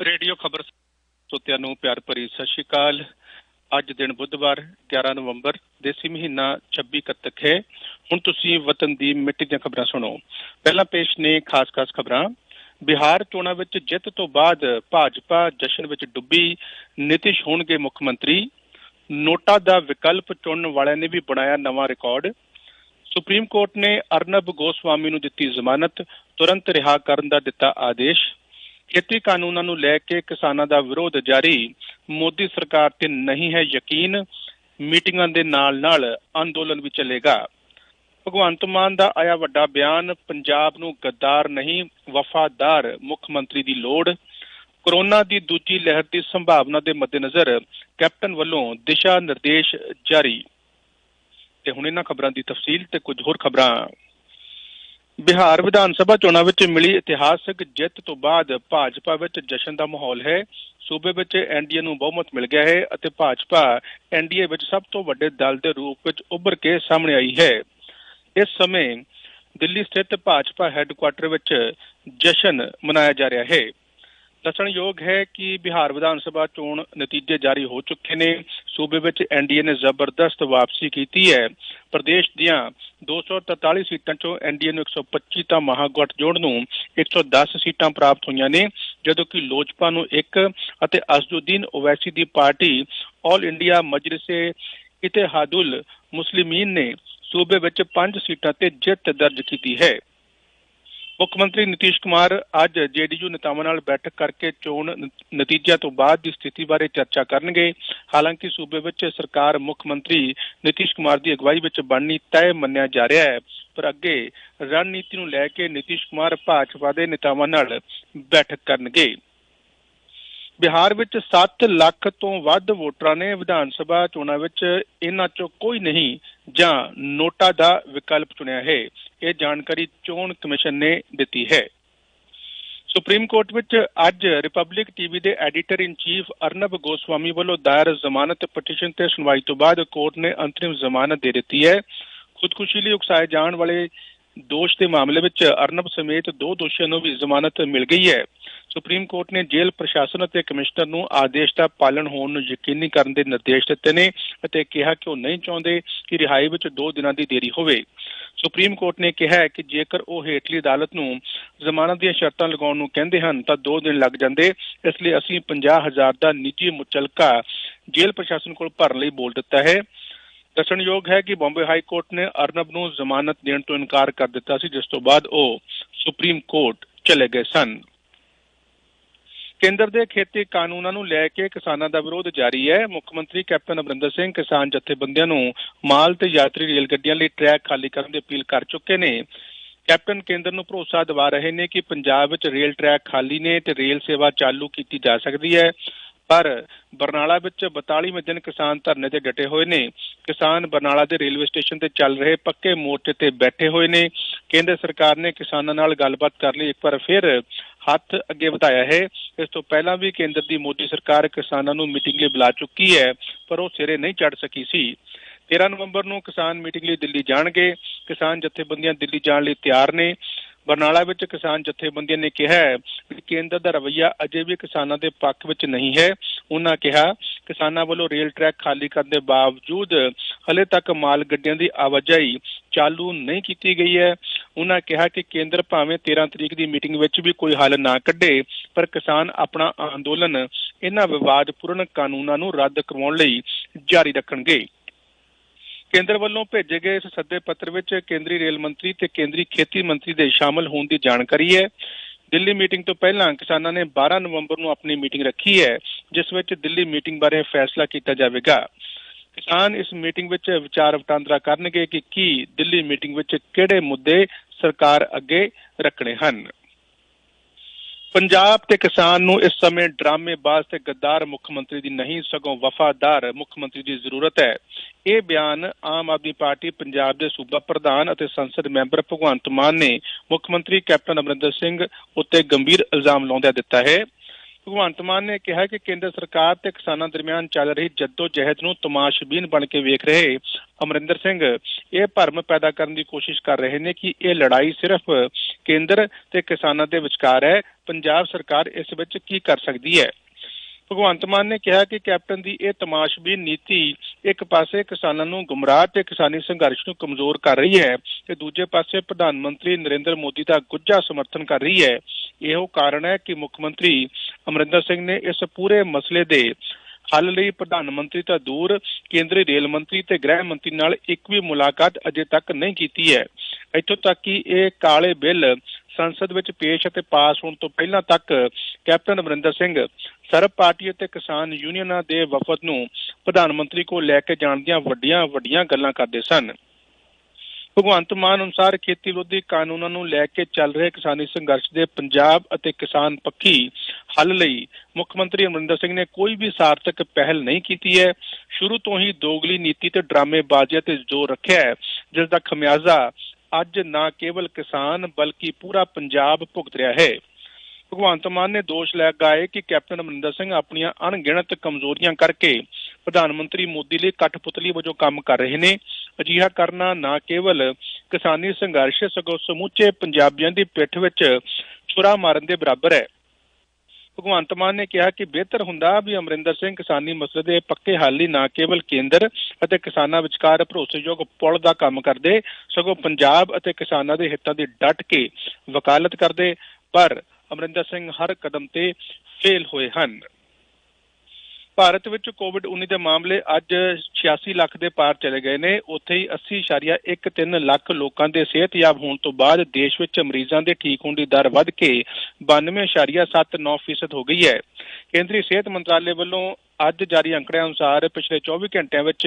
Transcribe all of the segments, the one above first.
Radio ਖਬਰ ਸੋਤਿਆਂ ਨੂੰ ਪਿਆਰ ਭਰੀ ਸਤਿ ਸ਼੍ਰੀ ਅਕਾਲ। ਅੱਜ ਦਿਨ ਬੁੱਧਵਾਰ 11 ਨਵੰਬਰ, ਦੇਸੀ ਮਹੀਨਾ 26 ਕੱਤਕ ਹੈ। ਹੁਣ ਤੁਸੀਂ ਵਤਨ ਦੀ ਮਿੱਟੀ ਦੀਆਂ ਖਬਰਾਂ ਸੁਣੋ। ਪਹਿਲਾਂ ਪੇਸ਼ ਨੇ ਖਾਸ-ਖਾਸ ਖਬਰਾਂ। ਬਿਹਾਰ ਚੋਣਾਂ ਵਿੱਚ ਜਿੱਤ ਤੋਂ ਬਾਅਦ ਭਾਜਪਾ ਜਸ਼ਨ ਵਿੱਚ ਡੁੱਬੀ ਨਿਤਿਸ਼ ਹੋਣਗੇ ਮੁੱਖ ਮੰਤਰੀ। ਨੋਟਾ ਦਾ ਵਿਕਲਪ ਚੁਣਨ ਵਾਲਿਆਂ ਨੇ ਵੀ ਬਣਾਇਆ ਨਵਾਂ ਰਿਕਾਰਡ। ਸੁਪਰੀਮ ਕੋਰਟ ਨੇ ਅਰਨਬ ਗੋਸਵਾਮੀ ਨੂੰ ਦਿੱਤੀ ਜ਼ਮਾਨਤ, ਤੁਰੰਤ ਰਿਹਾ ਕਰਨ ਦਾ ਦਿੱਤਾ ਆਦੇਸ਼। ਖੇਤੀ ਕਾਨੂੰਨਾਂ ਨੂੰ ਲੈ ਕੇ ਕਿਸਾਨਾਂ ਦਾ ਵਿਰੋਧ ਜਾਰੀ। ਮੋਦੀ ਸਰਕਾਰ ਤੇ ਨਹੀਂ ਹੈ ਯਕੀਨ। ਮੀਟਿੰਗਾਂ ਦੇ ਨਾਲ-ਨਾਲ ਅੰਦੋਲਨ ਵੀ ਚੱਲੇਗਾ। ਭਗਵੰਤ ਮਾਨ ਦਾ ਆਇਆ ਵੱਡਾ ਬਿਆਨ, ਪੰਜਾਬ ਨੂੰ ਗੱਦਾਰ ਨਹੀਂ, ਵਫਾਦਾਰ ਮੁੱਖ ਮੰਤਰੀ ਦੀ ਲੋੜ। ਕੋਰੋਨਾ ਦੀ ਦੂਜੀ ਲਹਿਰ ਦੀ ਸੰਭਾਵਨਾ ਦੇ ਮੱਦੇਨਜ਼ਰ ਕੈਪਟਨ ਵੱਲੋਂ ਦਿਸ਼ਾ ਨਿਰਦੇਸ਼ ਜਾਰੀ। ਤੇ ਹੁਣ ਇਹਨਾਂ ਖਬਰਾਂ ਦੀ ਤਫਸੀਲ ਤੇ ਕੁਝ ਹੋਰ ਖਬਰਾਂ। ਬਿਹਾਰ ਵਿਧਾਨ ਸਭਾ ਚੋਣਾਂ ਵਿੱਚ ਮਿਲੀ ਇਤਿਹਾਸਕ ਜਿੱਤ ਤੋਂ ਬਾਅਦ ਭਾਜਪਾ ਵਿੱਚ ਜਸ਼ਨ ਦਾ ਮਾਹੌਲ ਹੈ। ਸੂਬੇ ਵਿੱਚ ਐਨਡੀਏ ਨੂੰ ਬਹੁਮਤ ਮਿਲ ਗਿਆ ਹੈ ਅਤੇ ਭਾਜਪਾ ਐਨਡੀਏ ਵਿੱਚ ਸਭ ਤੋਂ ਵੱਡੇ ਦਲ ਦੇ ਰੂਪ ਵਿੱਚ ਉੱਭਰ ਕੇ ਸਾਹਮਣੇ ਆਈ ਹੈ। ਇਸ ਸਮੇਂ ਦਿੱਲੀ ਸਥਿਤ ਭਾਜਪਾ ਹੈੱਡਕੁਆਟਰ ਵਿੱਚ ਜਸ਼ਨ ਮਨਾਇਆ ਜਾ ਰਿਹਾ ਹੈ। ਦੱਸਣਯੋਗ ਹੈ ਕਿ ਬਿਹਾਰ ਵਿਧਾਨ ਸਭਾ ਚੋਣ ਨਤੀਜੇ ਜਾਰੀ ਹੋ ਚੁੱਕੇ ਨੇ। ਸੂਬੇ ਵਿੱਚ ਐਨਡੀਏ ਨੇ ਜ਼ਬਰਦਸਤ ਵਾਪਸੀ ਕੀਤੀ ਹੈ। ਪ੍ਰਦੇਸ਼ ਦੀਆਂ 243 ਸੀਟਾਂ ਚੋਂ ਐਨਡੀਏ ਨੂੰ 125 ਤਾਂ ਮਹਾਗਠਜੋੜ ਨੂੰ 110 ਸੀਟਾਂ ਪ੍ਰਾਪਤ ਹੋਈਆਂ ਨੇ, ਜਦੋਂ ਕਿ ਲੋਜਪਾ ਨੂੰ ਇੱਕ ਅਤੇ ਅਸਦੁਦੀਨ ਓਵੈਸੀ ਦੀ party all India Majlise Ittehadul Muslimeen ਨੇ ਸੂਬੇ ਵਿੱਚ 5 ਸੀਟਾਂ ਤੇ ਜਿੱਤ ਦਰਜ ਕੀਤੀ ਹੈ। ਮੁੱਖ ਮੰਤਰੀ ਨਿਤੀਸ਼ ਕੁਮਾਰ ਅੱਜ ਜੇਡੀਯੂ ਨੇਤਾਵਾਂ ਨਾਲ ਬੈਠਕ ਕਰਕੇ ਚੋਣ ਨਤੀਜਿਆਂ ਤੋਂ ਬਾਅਦ ਦੀ ਸਥਿਤੀ ਬਾਰੇ ਚਰਚਾ ਕਰਨਗੇ। ਹਾਲਾਂਕਿ ਸੂਬੇ ਵਿੱਚ ਸਰਕਾਰ ਮੁੱਖ ਮੰਤਰੀ ਨਿਤੀਸ਼ ਕੁਮਾਰ ਦੀ ਅਗਵਾਈ ਵਿੱਚ ਬਣਨੀ ਤੈਅ ਮੰਨਿਆ ਜਾ ਰਿਹਾ ਹੈ। ਪਰ ਅੱਗੇ ਰਣਨੀਤੀ ਨੂੰ ਲੈ ਕੇ ਨਿਤੀਸ਼ ਕੁਮਾਰ ਭਾਜਪਾ ਦੇ ਨੇਤਾਵਾਂ ਨਾਲ ਬੈਠਕ ਕਰਨਗੇ। ਬਿਹਾਰ ਵਿੱਚ 7 ਲੱਖ ਤੋਂ ਵੱਧ ਵੋਟਰਾਂ ਨੇ ਵਿਧਾਨ ਸਭਾ ਚੋਣਾਂ ਵਿੱਚ ਇਹਨਾਂ ਚੋਂ ਕੋਈ ਨਹੀਂ ਜਾਂ ਨੋਟਾ ਦਾ ਵਿਕਲਪ ਚੁਣਿਆ ਹੈ, ਇਹ ਜਾਣਕਾਰੀ ਚੋਣ ਕਮਿਸ਼ਨ ਨੇ ਦਿੱਤੀ ਹੈ। ਸੁਪਰੀਮ ਕੋਰਟ ਵਿੱਚ ਅੱਜ ਰਿਪਬਲਿਕ ਟੀਵੀ ਦੇ editor in chief Arnab Goswami ਵੱਲੋਂ ਦਾਇਰ ਜ਼ਮਾਨਤ ਪਟੀਸ਼ਨ ਤੇ ਸੁਣਵਾਈ ਤੋਂ ਬਾਅਦ ਕੋਰਟ ਨੇ ਅੰਤਰਿਮ ਜ਼ਮਾਨਤ ਦੇ ਦਿੱਤੀ ਹੈ। ਖੁਦਕੁਸ਼ੀ ਲਈ ਉਕਸਾਏ ਜਾਣ ਵਾਲੇ ਦੋਸ਼ ਦੇ ਮਾਮਲੇ ਵਿੱਚ ਅਰਨਬ ਸਮੇਤ ਦੋ ਦੋਸ਼ੀਆਂ ਨੂੰ ਵੀ ਜ਼ਮਾਨਤ ਮਿਲ ਗਈ ਹੈ। ਸੁਪਰੀਮ ਕੋਰਟ ਨੇ ਜੇਲ੍ਹ ਪ੍ਰਸ਼ਾਸਨ ਅਤੇ ਕਮਿਸ਼ਨਰ ਨੂੰ ਆਦੇਸ਼ ਦਾ ਪਾਲਣ ਹੋਣ ਨੂੰ ਯਕੀਨੀ ਕਰਨ ਦੇ ਨਿਰਦੇਸ਼ ਦਿੱਤੇ ਨੇ ਅਤੇ ਕਿਹਾ ਕਿ ਉਹ ਨਹੀਂ ਚਾਹੁੰਦੇ ਕਿ ਰਿਹਾਈ ਵਿੱਚ 2 ਦਿਨਾਂ ਦੀ ਦੇਰੀ ਹੋਵੇ। ਸੁਪਰੀਮ ਕੋਰਟ ਨੇ ਕਿਹਾ ਹੈ ਕਿ ਜੇਕਰ ਉਹ ਹੇਠਲੀ ਅਦਾਲਤ ਨੂੰ ਜ਼ਮਾਨਤ ਦੀਆਂ ਸ਼ਰਤਾਂ ਲਗਾਉਣ ਨੂੰ ਕਹਿੰਦੇ ਹਨ, ਤਾਂ 2 ਦਿਨ ਲੱਗ ਜਾਂਦੇ। ਇਸ ਲਈ ਅਸੀਂ 50000 ਦਾ ਨਿੱਜੀ ਮੁਚਲਕਾ ਜੇਲ੍ਹ ਪ੍ਰਸ਼ਾਸਨ ਕੋਲ ਭਰਨ ਲਈ ਬੋਲ ਦਿੱਤਾ ਹੈ। ਦੱਸਣਯੋਗ ਹੈ ਕਿ ਬੰਬੇ ਹਾਈ ਕੋਰਟ ਨੇ ਅਰਨਬ ਨੂੰ ਜ਼ਮਾਨਤ ਦੇਣ ਤੋਂ ਇਨਕਾਰ ਕਰ ਦਿੱਤਾ ਸੀ, ਜਿਸ ਤੋਂ ਬਾਅਦ ਉਹ ਸੁਪਰੀਮ ਕੋਰਟ ਚਲੇ ਗਏ ਸਨ। ਕੇਂਦਰ ਦੇ ਖੇਤੀ ਕਾਨੂੰਨਾਂ ਨੂੰ ਲੈ ਕੇ ਕਿਸਾਨਾਂ ਦਾ ਵਿਰੋਧ ਜਾਰੀ ਹੈ। ਮੁੱਖ ਮੰਤਰੀ ਕੈਪਟਨ ਅਮਰਿੰਦਰ ਸਿੰਘ ਕਿਸਾਨ ਜਥੇਬੰਦੀਆਂ ਨੂੰ ਮਾਲ ਤੇ ਯਾਤਰੀ ਰੇਲ ਗੱਡੀਆਂ ਲਈ ਟਰੈਕ ਖਾਲੀ ਕਰਨ ਦੀ ਅਪੀਲ ਕਰ ਚੁੱਕੇ ਨੇ। ਕੈਪਟਨ ਕੇਂਦਰ ਨੂੰ ਭਰੋਸਾ ਦਿਵਾ ਰਹੇ ਨੇ ਕਿ ਪੰਜਾਬ ਵਿੱਚ ਰੇਲ ਟਰੈਕ ਖਾਲੀ ਨੇ ਤੇ ਰੇਲ ਸੇਵਾ ਚਾਲੂ ਕੀਤੀ ਜਾ ਸਕਦੀ ਹੈ। ਪਰ ਬਰਨਾਲਾ ਵਿੱਚ 42ਵੇਂ ਦਿਨ ਕਿਸਾਨ ਧਰਨੇ ਤੇ ਡਟੇ ਹੋਏ ਨੇ। ਕਿਸਾਨ ਬਰਨਾਲਾ ਦੇ ਰੇਲਵੇ ਸਟੇਸ਼ਨ ਤੇ ਚੱਲ ਰਹੇ ਪੱਕੇ ਮੋਰਚੇ ਤੇ ਬੈਠੇ ਹੋਏ ਨੇ। ਕੇਂਦਰ ਸਰਕਾਰ ਨੇ ਕਿਸਾਨਾਂ ਨਾਲ ਗੱਲਬਾਤ ਕਰਨ ਲਈ। ਇੱਕ ਵਾਰ ਫਿਰ ਹੱਥ ਅੱਗੇ ਵਧਾਇਆ ਹੈ। ਇਸ ਤੋਂ ਪਹਿਲਾਂ ਵੀ ਕੇਂਦਰ ਦੀ ਮੋਦੀ ਸਰਕਾਰ ਕਿਸਾਨਾਂ ਨੂੰ ਮੀਟਿੰਗ ਲਈ ਬੁਲਾ ਚੁੱਕੀ ਹੈ, ਪਰ ਉਹ ਸਿਰੇ ਨਹੀਂ ਚੜ ਸਕੀ ਸੀ। 13 ਨਵੰਬਰ ਨੂੰ ਕਿਸਾਨ ਮੀਟਿੰਗ ਲਈ ਦਿੱਲੀ ਜਾਣਗੇ। ਕਿਸਾਨ ਜਥੇਬੰਦੀਆਂ ਦਿੱਲੀ ਜਾਣ ਲਈ ਤਿਆਰ ਨੇ। ਬਰਨਾਲਾ ਵਿੱਚ ਕਿਸਾਨ ਜਥੇਬੰਦੀਆਂ ਨੇ ਕਿਹਾ ਕਿ ਕੇਂਦਰ ਦਾ ਰਵੱਈਆ ਅਜੇ ਵੀ ਕਿਸਾਨਾਂ ਦੇ ਪੱਖ ਵਿੱਚ ਨਹੀਂ ਹੈ। ਉਹਨਾਂ ਕਿਹਾ, ਕਿਸਾਨਾਂ ਵੱਲੋਂ ਰੇਲ ਟਰੈਕ ਖਾਲੀ ਕਰਨ ਦੇ ਬਾਵਜੂਦ ਹਲੇ ਤੱਕ ਮਾਲ ਗੱਡੀਆਂ ਦੀ ਆਵਾਜਾਈ ਚਾਲੂ ਨਹੀਂ ਕੀਤੀ ਗਈ ਹੈ। ਉਹਨਾਂ ਕਿਹਾ ਕਿ ਕੇਂਦਰ ਭਾਵੇਂ 13 ਤਰੀਕ ਦੀ ਮੀਟਿੰਗ ਵਿੱਚ ਵੀ ਕੋਈ ਹੱਲ ਨਾ ਕੱਢੇ, ਪਰ ਕਿਸਾਨ ਆਪਣਾ ਅੰਦੋਲਨ ਇਹਨਾਂ ਵਿਵਾਦਪੂਰਨ ਕਾਨੂੰਨਾਂ ਨੂੰ ਰੱਦ ਕਰਵਾਉਣ ਲਈ ਜਾਰੀ ਰੱਖਣਗੇ। ਕੇਂਦਰ ਵੱਲੋਂ ਭੇਜੇ ਗਏ ਇਸ ਸੱਦੇ ਪੱਤਰ ਵਿੱਚ ਕੇਂਦਰੀ ਰੇਲ ਮੰਤਰੀ ਤੇ ਕੇਂਦਰੀ ਖੇਤੀ ਮੰਤਰੀ ਦੇ ਸ਼ਾਮਲ ਹੋਣ ਦੀ ਜਾਣਕਾਰੀ ਹੈ। ਦਿੱਲੀ ਮੀਟਿੰਗ ਤੋਂ ਪਹਿਲਾਂ ਕਿਸਾਨਾਂ ਨੇ 12 ਨਵੰਬਰ ਨੂੰ ਆਪਣੀ ਮੀਟਿੰਗ ਰੱਖੀ ਹੈ, ਜਿਸ ਵਿੱਚ ਦਿੱਲੀ ਮੀਟਿੰਗ ਬਾਰੇ ਫੈਸਲਾ ਕੀਤਾ ਜਾਵੇਗਾ। ਕਿਸਾਨ ਇਸ ਮੀਟਿੰਗ ਵਿੱਚ ਵਿਚਾਰ ਵਟਾਂਦਰਾ ਕਰਨਗੇ ਕਿ ਕੀ ਦਿੱਲੀ ਮੀਟਿੰਗ ਵਿੱਚ ਕਿਹੜੇ ਮੁੱਦੇ ਸਰਕਾਰ ਅੱਗੇ ਰੱਖਣੇ ਹਨ। ਪੰਜਾਬ ਤੇ ਕਿਸਾਨ ਨੂੰ ਇਸ ਸਮੇਂ ਡਰਾਮੇਬਾਜ਼ ਤੇ ਗੱਦਾਰ ਮੁੱਖ ਮੰਤਰੀ ਦੀ ਨਹੀਂ, ਸਗੋਂ ਵਫਾਦਾਰ ਮੁੱਖ ਮੰਤਰੀ ਦੀ ਜ਼ਰੂਰਤ ਹੈ। ਇਹ ਬਿਆਨ ਆਮ ਆਦਮੀ ਪਾਰਟੀ ਪੰਜਾਬ ਦੇ ਸੂਬਾ ਪ੍ਰਧਾਨ ਅਤੇ ਸੰਸਦ ਮੈਂਬਰ ਭਗਵੰਤ ਮਾਨ ਨੇ ਮੁੱਖ ਮੰਤਰੀ ਕੈਪਟਨ ਅਮਰਿੰਦਰ ਸਿੰਘ ਉੱਤੇ ਗੰਭੀਰ ਇਲਜ਼ਾਮ ਲਾਉਂਦਿਆਂ ਦਿੱਤਾ ਹੈ। ਭਗਵੰਤ ਮਾਨ ਨੇ ਕਿਹਾ ਕਿ ਕੇਂਦਰ ਸਰਕਾਰ ਤੇ ਕਿਸਾਨਾਂ ਦਰਮਿਆਨ ਚੱਲ ਰਹੀ ਜੱਦੋ ਜਹਿਦ ਨੂੰ ਤਮਾਸ਼ਬੀਨ ਬਣ ਕੇ ਵੇਖ ਰਹੇ ਅਮਰਿੰਦਰ ਸਿੰਘ। ਇਹ ਭਰਮ ਪੈਦਾ ਕਰਨ ਦੀ ਕੋਸ਼ਿਸ਼ ਕਰ ਰਹੇ ਨੇ ਕਿ ਇਹ ਲੜਾਈ ਸਿਰਫ ਕੇਂਦਰ ਤੇ ਕਿਸਾਨਾਂ ਦੇ ਵਿਚਕਾਰ ਹੈ। ਪੰਜਾਬ ਸਰਕਾਰ ਇਸ ਵਿੱਚ ਕੀ ਕਰ ਸਕਦੀ ਹੈ? ਭਗਵੰਤ ਮਾਨ ਨੇ ਕਿਹਾ ਕਿ ਕੈਪਟਨ ਦੀ ਇਹ ਤਮਾਸ਼ਬੀਨ ਨੀਤੀ ਇੱਕ ਪਾਸੇ ਕਿਸਾਨਾਂ ਨੂੰ ਗੁੰਮਰਾਹ ਤੇ ਕਿਸਾਨੀ ਸੰਘਰਸ਼ ਨੂੰ ਕਮਜ਼ੋਰ ਕਰ ਰਹੀ ਹੈ ਤੇ ਦੂਜੇ ਪਾਸੇ ਪ੍ਰਧਾਨ ਮੰਤਰੀ ਨਰਿੰਦਰ ਮੋਦੀ ਦਾ ਗੁੱਝਾ ਸਮਰਥਨ ਕਰ ਰਹੀ ਹੈ। ਇਹੋ ਕਾਰਨ ਹੈ ਕਿ ਮੁੱਖ ਮੰਤਰੀ ਅਮਰਿੰਦਰ ਸਿੰਘ ਨੇ ਇਸ ਪੂਰੇ ਮਸਲੇ ਦੇ ਹੱਲ ਲਈ ਪ੍ਰਧਾਨ ਮੰਤਰੀ ਤੋਂ ਦੂਰ, ਕੇਂਦਰੀ ਰੇਲ ਮੰਤਰੀ ਤੇ ਗ੍ਰਹਿ ਮੰਤਰੀ ਨਾਲ ਇੱਕ ਵੀ ਮੁਲਾਕਾਤ ਅਜੇ ਤੱਕ ਨਹੀਂ ਕੀਤੀ ਹੈ। ਇੱਥੋਂ ਤੱਕ ਕਿ ਇਹ ਕਾਲੇ ਬਿੱਲ ਸੰਸਦ ਵਿੱਚ ਪੇਸ਼ ਅਤੇ ਪਾਸ ਹੋਣ ਤੋਂ ਪਹਿਲਾਂ ਤੱਕ ਕੈਪਟਨ ਅਮਰਿੰਦਰ ਸਿੰਘ ਸਰਬ ਪਾਰਟੀ ਅਤੇ ਕਿਸਾਨ ਯੂਨੀਅਨਾਂ ਦੇ ਵਫਦ ਨੂੰ ਪ੍ਰਧਾਨ ਮੰਤਰੀ ਕੋਲ ਲੈ ਕੇ ਜਾਣ ਦੀਆਂ ਵੱਡੀਆਂ ਵੱਡੀਆਂ ਗੱਲਾਂ ਕਰਦੇ ਸਨ। ਭਗਵੰਤ ਮਾਨ ਅਨੁਸਾਰ ਖੇਤੀ ਵਿਰੋਧੀ ਕਾਨੂੰਨਾਂ ਨੂੰ ਲੈ ਕੇ ਚੱਲ ਰਹੇ ਕਿਸਾਨੀ ਸੰਘਰਸ਼ ਦੇ ਪੰਜਾਬ ਅਤੇ ਕਿਸਾਨ ਪੱਖੀ ਹੱਲ ਲਈ ਮੁੱਖ ਮੰਤਰੀ ਅਮਰਿੰਦਰ ਸਿੰਘ ਨੇ ਕੋਈ ਵੀ ਸਾਰਥਕ ਪਹਿਲ ਨਹੀਂ ਕੀਤੀ ਹੈ। ਸ਼ੁਰੂ ਤੋਂ ਹੀ ਦੋਗਲੀ ਨੀਤੀ ਤੇ ਡਰਾਮੇਬਾਜ਼ੀ ਤੇ ਜ਼ੋਰ ਰੱਖਿਆ ਹੈ, ਜਿਸ ਦਾ ਖਮਿਆਜ਼ਾ ਅੱਜ ਨਾ ਕੇਵਲ ਕਿਸਾਨ ਬਲਕਿ ਪੂਰਾ ਪੰਜਾਬ ਭੁਗਤ ਰਿਹਾ ਹੈ। ਭਗਵੰਤ ਮਾਨ ਨੇ ਦੋਸ਼ ਲਗਾਏ ਕਿ ਕੈਪਟਨ ਅਮਰਿੰਦਰ ਸਿੰਘ ਆਪਣੀਆਂ ਅਣਗਿਣਤ ਕਮਜ਼ੋਰੀਆਂ ਕਰਕੇ ਪ੍ਰਧਾਨ ਮੰਤਰੀ ਮੋਦੀ ਲਈ ਕਠਪੁਤਲੀ ਵਜੋਂ ਕੰਮ ਕਰ ਰਹੇ ਨੇ। ਅਜਿਹਾ ਕਰਨਾ ਨਾ ਕੇਵਲ ਕਿਸਾਨੀ ਸੰਘਰਸ਼ ਸਗੋਂ ਸਮੁੱਚੇ ਪੰਜਾਬੀਆਂ ਦੀ ਪਿੱਠ ਵਿੱਚ ਛੁਰਾ ਮਾਰਨ ਦੇ ਬਰਾਬਰ ਹੈ। ਭਗਵੰਤ ਮਾਨ ਨੇ ਕਿਹਾ ਕਿ ਬਿਹਤਰ ਹੁੰਦਾ ਵੀ ਅਮਰਿੰਦਰ ਸਿੰਘ ਕਿਸਾਨੀ ਮਸਲੇ ਦੇ ਪੱਕੇ ਹੱਲ ਲਈ ਨਾ ਕੇਵਲ ਕੇਂਦਰ ਅਤੇ ਕਿਸਾਨਾਂ ਵਿਚਕਾਰ ਭਰੋਸੇਯੋਗ ਪੁਲ ਦਾ ਕੰਮ ਕਰਦੇ, ਸਗੋਂ ਪੰਜਾਬ ਅਤੇ ਕਿਸਾਨਾਂ ਦੇ ਹਿੱਤਾਂ ਦੀ ਡਟ ਕੇ ਵਕਾਲਤ ਕਰਦੇ, ਪਰ ਅਮਰਿੰਦਰ ਸਿੰਘ ਹਰ ਕਦਮ ਤੇ ਫੇਲ ਹੋਏ ਹਨ। ਭਾਰਤ ਵਿੱਚ ਕੋਵਿਡ-19 ਦੇ ਮਾਮਲੇ ਅੱਜ 86 ਲੱਖ ਦੇ ਪਾਰ ਚਲੇ ਗਏ ਨੇ। ਉੱਥੇ ਹੀ 80.13 ਲੱਖ ਲੋਕਾਂ ਦੇ ਸਿਹਤਯਾਬ ਹੋਣ ਤੋਂ ਬਾਅਦ ਦੇਸ਼ ਵਿੱਚ ਮਰੀਜ਼ਾਂ ਦੇ ਠੀਕ ਹੋਣ ਦੀ ਦਰ ਵੱਧ ਕੇ 92.79% ਹੋ ਗਈ ਹੈ। ਕੇਂਦਰੀ ਸਿਹਤ ਮੰਤਰਾਲੇ ਵੱਲੋਂ ਅੱਜ ਜਾਰੀ ਅੰਕੜਿਆਂ ਅਨੁਸਾਰ ਪਿਛਲੇ 24 ਘੰਟਿਆਂ ਵਿੱਚ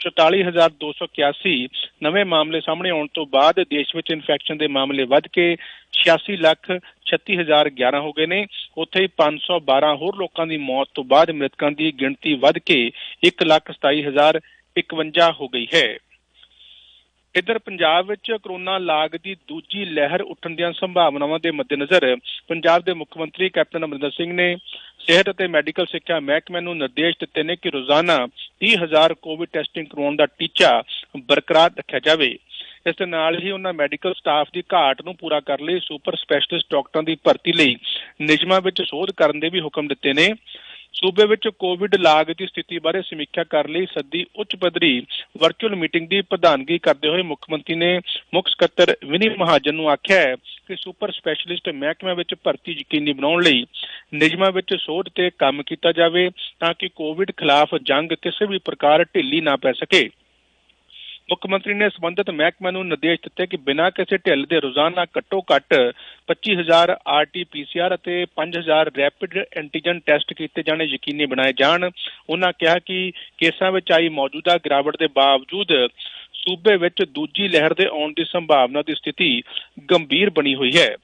44281 ਨਵੇਂ ਮਾਮਲੇ ਸਾਹਮਣੇ ਆਉਣ ਤੋਂ ਬਾਅਦ ਦੇਸ਼ ਵਿੱਚ ਇਨਫੈਕਸ਼ਨ ਦੇ ਮਾਮਲੇ ਵੱਧ ਕੇ 86 ਲੱਖ 36011 ਹੋ ਗਏ ਨੇ। ਉੱਥੇ ਹੀ 512 ਹੋਰ ਲੋਕਾਂ ਦੀ ਮੌਤ ਤੋਂ ਬਾਅਦ ਮ੍ਰਿਤਕਾਂ ਦੀ ਗਿਣਤੀ ਵੱਧ ਕੇ 127051 ਹੋ ਗਈ ਹੈ। ਇਧਰ ਪੰਜਾਬ ਵਿੱਚ ਕਰੋਨਾ ਲਾਗ ਦੀ ਦੂਜੀ ਲਹਿਰ ਉੱਠਣ ਦੀਆਂ ਸੰਭਾਵਨਾਵਾਂ ਦੇ ਮੱਦੇਨਜ਼ਰ ਪੰਜਾਬ ਦੇ ਮੁੱਖ ਮੰਤਰੀ ਕੈਪਟਨ ਅਮਰਿੰਦਰ ਸਿੰਘ ਨੇ ਸਿਹਤ ਅਤੇ ਮੈਡੀਕਲ ਸਿੱਖਿਆ ਮਹਿਕਮੇ ਨੂੰ ਨਿਰਦੇਸ਼ ਦਿੱਤੇ ਨੇ ਕਿ ਰੋਜ਼ਾਨਾ 30000 ਕੋਵਿਡ ਟੈਸਟਿੰਗ ਕਰਾਉਣ ਦਾ ਟੀਚਾ ਬਰਕਰਾਰ ਰੱਖਿਆ ਜਾਵੇ। ਇਸ ਦੇ ਨਾਲ ਹੀ ਉਹਨਾਂ ਮੈਡੀਕਲ ਸਟਾਫ ਦੀ ਘਾਟ ਨੂੰ ਪੂਰਾ ਕਰਨ ਲਈ ਸੁਪਰ ਸਪੈਸ਼ਲਿਸਟ ਡਾਕਟਰਾਂ ਦੀ ਭਰਤੀ ਲਈ ਨਿਯਮਾਂ ਵਿੱਚ ਸੋਧ ਕਰਨ ਦੇ ਵੀ ਹੁਕਮ ਦਿੱਤੇ ਨੇ। ਸੂਬੇ ਵਿੱਚ ਕੋਵਿਡ ਲਾਗ ਦੀ ਸਥਿਤੀ ਬਾਰੇ ਸਮੀਖਿਆ ਕਰਨ ਲਈ ਸੱਦੀ ਉੱਚ ਪੱਧਰੀ ਵਰਚੁਅਲ ਮੀਟਿੰਗ ਦੀ ਪ੍ਰਧਾਨਗੀ ਕਰਦੇ ਹੋਏ ਮੁੱਖ ਮੰਤਰੀ ਨੇ ਮੁੱਖ ਸਕੱਤਰ ਵਿਨੀ ਮਹਾਜਨ ਨੂੰ ਆਖਿਆ ਹੈ ਕਿ ਸੁਪਰ ਸਪੈਸ਼ਲਿਸਟ ਮਹਿਕਮਿਆਂ ਵਿੱਚ ਭਰਤੀ ਯਕੀਨੀ ਬਣਾਉਣ ਲਈ ਨਿਯਮਾਂ ਵਿੱਚ ਸੋਧ ਤੇ ਕੰਮ ਕੀਤਾ ਜਾਵੇ ਤਾਂ ਕਿ ਕੋਵਿਡ ਖਿਲਾਫ ਜੰਗ ਕਿਸੇ ਵੀ ਪ੍ਰਕਾਰ ਢਿੱਲੀ ਨਾ ਪੈ ਸਕੇ। ਮੁੱਖ ਮੰਤਰੀ ਨੇ ਸਬੰਧਤ ਮਹਿਕਮਿਆਂ ਨੂੰ ਨਿਰਦੇਸ਼ ਦਿੱਤੇ ਕਿ ਬਿਨਾਂ ਕਿਸੇ ਢਿੱਲ ਦੇ ਰੋਜ਼ਾਨਾ ਘੱਟੋ ਘੱਟ 25000 ਆਰਟੀ-ਪੀਸੀਆਰ ਅਤੇ 5000 ਰੈਪਿਡ ਐਂਟੀਜਨ ਟੈਸਟ ਕੀਤੇ ਜਾਣੇ ਯਕੀਨੀ ਬਣਾਏ ਜਾਣ। ਉਹਨਾਂ ਕਿਹਾ ਕਿ ਕੇਸਾਂ ਵਿੱਚ ਆਈ ਮੌਜੂਦਾ ਗਿਰਾਵਟ ਦੇ ਬਾਵਜੂਦ ਸੂਬੇ ਵਿੱਚ ਦੂਜੀ ਲਹਿਰ ਦੇ ਆਉਣ ਦੀ ਸੰਭਾਵਨਾ ਦੀ ਸਥਿਤੀ ਗੰਭੀਰ ਬਣੀ ਹੋਈ ਹੈ।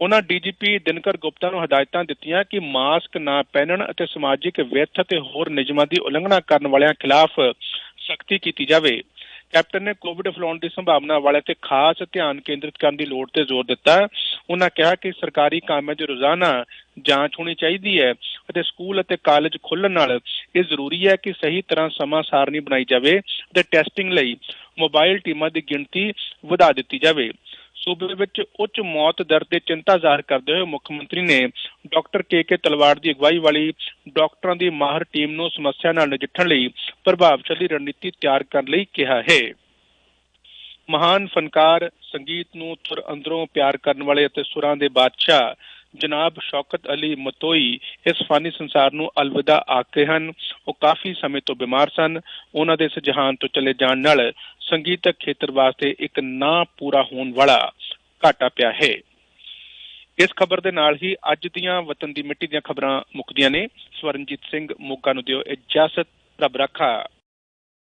ਉਹਨਾਂ ਡੀਜੀਪੀ ਦਿਨਕਰ ਗੁਪਤਾ ਨੂੰ ਹਦਾਇਤਾਂ ਦਿੱਤੀਆਂ ਕਿ ਮਾਸਕ ਨਾ ਪਹਿਨਣ ਅਤੇ ਸਮਾਜਿਕ ਵਿੱਥ ਅਤੇ ਹੋਰ ਨਿਯਮਾਂ ਦੀ ਉਲੰਘਣਾ ਕਰਨ ਵਾਲਿਆਂ ਖਿਲਾਫ ਸਖਤੀ ਕੀਤੀ ਜਾਵੇ। ਕੈਪਟਨ ਨੇ ਕੋਵਿਡ ਫੈਲਾਉਣ ਦੀ ਸੰਭਾਵਨਾ ਵਾਲੇ ਤੇ ਖਾਸ ਧਿਆਨ ਕੇਂਦਰਿਤ ਕਰਨ ਦੀ ਲੋੜ ਤੇ ਜ਼ੋਰ ਦਿੱਤਾ। ਉਹਨਾਂ ਕਿਹਾ ਕਿ ਸਰਕਾਰੀ ਕੰਮਾਂ ਚ ਰੋਜ਼ਾਨਾ ਜਾਂਚ ਹੋਣੀ ਚਾਹੀਦੀ ਹੈ ਅਤੇ ਸਕੂਲ ਅਤੇ ਕਾਲਜ ਖੁੱਲਣ ਨਾਲ ਇਹ ਜ਼ਰੂਰੀ ਹੈ ਕਿ ਸਹੀ ਤਰ੍ਹਾਂ ਸਮਾਂ ਸਾਰਣੀ ਬਣਾਈ ਜਾਵੇ ਅਤੇ ਟੈਸਟਿੰਗ ਲਈ ਮੋਬਾਈਲ ਟੀਮਾਂ ਦੀ ਗਿਣਤੀ ਵਧਾ ਦਿੱਤੀ ਜਾਵੇ। ਸੂਬੇ ਵਿੱਚ ਉੱਚ ਮੌਤ ਦਰ ਤੇ ਚਿੰਤਾ ਜ਼ਾਹਰ ਕਰਦੇ ਹੋਏ ਮੁੱਖ ਮੰਤਰੀ ਨੇ ਡਾਕਟਰ ਕੇ ਕੇ ਤਲਵਾੜ ਦੀ ਅਗਵਾਈ ਵਾਲੀ ਡਾਕਟਰਾਂ ਦੀ ਮਾਹਰ ਟੀਮ ਨੂੰ ਸਮੱਸਿਆ ਨਾਲ ਨਜਿੱਠਣ ਲਈ ਪ੍ਰਭਾਵਸ਼ਾਲੀ ਰਣਨੀਤੀ ਤਿਆਰ ਕਰਨ ਲਈ ਕਿਹਾ ਹੈ। ਮਹਾਨ ਫਨਕਾਰ ਸੰਗੀਤ ਨੂੰ ਤੁਰ ਅੰਦਰੋਂ ਪਿਆਰ ਕਰਨ ਵਾਲੇ ਅਤੇ ਸੁਰਾਂ ਦੇ ਬਾਦਸ਼ਾਹ ਜਨਾਬ ਸ਼ੌਕਤ ਅਲੀ ਮਤੋਈ ਇਸ ਫਾਨੀ ਸੰਸਾਰ ਨੂੰ ਅਲਵਿਦਾ ਆਖਦੇ ਹਨ। ਉਹ ਕਾਫੀ ਸਮੇਂ ਤੋਂ ਬਿਮਾਰ ਸਨ। ਉਹਨਾਂ ਦੇ ਇਸ ਜਹਾਨ ਤੋਂ ਚਲੇ ਜਾਣ ਨਾਲ ਸੰਗੀਤਕ ਖੇਤਰ ਵਾਸਤੇ ਇੱਕ ਨਾ ਪੂਰਾ ਹੋਣ ਵਾਲਾ ਘਾਟਾ ਪਿਆ ਹੈ। ਇਸ ਖਬਰ ਦੇ ਨਾਲ ਹੀ ਅੱਜ ਦੀਆਂ ਵਤਨ ਦੀ ਮਿੱਟੀ ਦੀਆਂ ਖਬਰਾਂ ਮੁੱਕਦੀਆਂ ਨੇ। ਸਵਰਨਜੀਤ ਸਿੰਘ ਮੋਗਾ ਨੂੰ ਦਿਓ ਇਜਾਜ਼ਤ। ਰੱਬ ਰੱਖਾ।